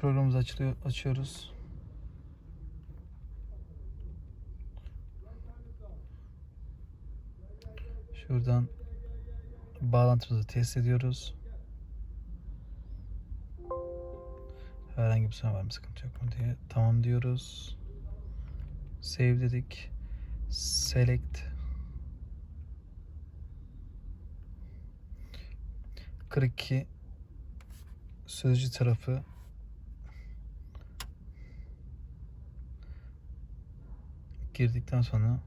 programımızı açılıyor, açıyoruz. Şuradan bağlantımızı test ediyoruz. Herhangi bir sorun var mı sıkıntı yok mu diye. Tamam diyoruz. Save dedik. Select. Kırık 2 sözcü tarafı girdikten sonra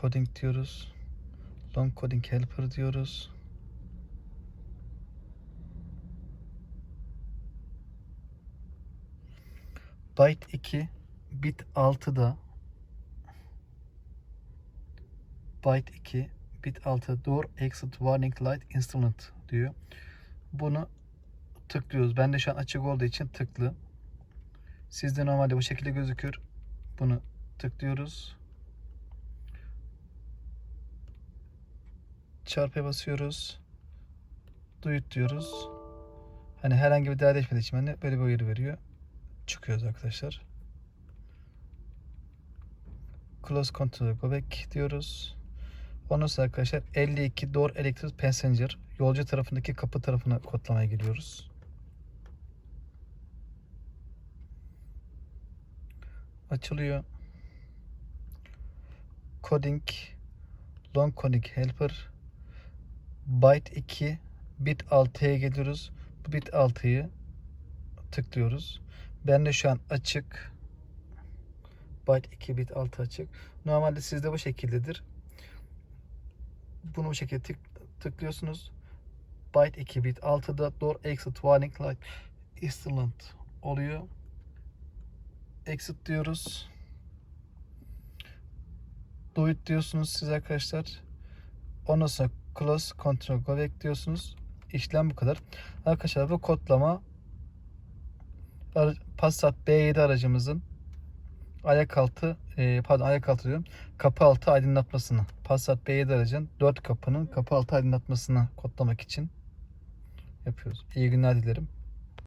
coding diyoruz. Long coding helper diyoruz. Byte 2 bit 6'da byte 2 bit 6 door exit warning light instrument diyor. Bunu tıklıyoruz. Ben de şu an açık olduğu için tıklı. Sizde normalde bu şekilde gözükür. Bunu tıklıyoruz. Çarpıya basıyoruz. İt diyoruz. Hani herhangi bir değer değişmediği için hani böyle bir uyarı veriyor. Çıkıyoruz arkadaşlar. Close control go back diyoruz. Ondan sonra arkadaşlar 52 door electric passenger yolcu tarafındaki kapı tarafına kodlamaya giriyoruz. Açılıyor. Coding long coding helper byte 2 bit 6'ya geliyoruz. Bu bit 6'yı tıklıyoruz. Ben de şu an açık. Byte 2 bit 6 açık. Normalde sizde bu şekildedir. Bunu bu şekilde tık, tıklıyorsunuz. Byte 2 bit 6'da door exit warning light instrument oluyor. Exit diyoruz. Do it diyorsunuz siz arkadaşlar. Ondan sonra close control go diyorsunuz. İşlem bu kadar. Arkadaşlar bu kodlama Passat B7 aracımızın ayak altı e, pardon ayak altı diyorum kapı altı aydınlatmasını Passat B7 aracın 4 kapının kapı altı aydınlatmasını kodlamak için yapıyoruz. İyi günler dilerim.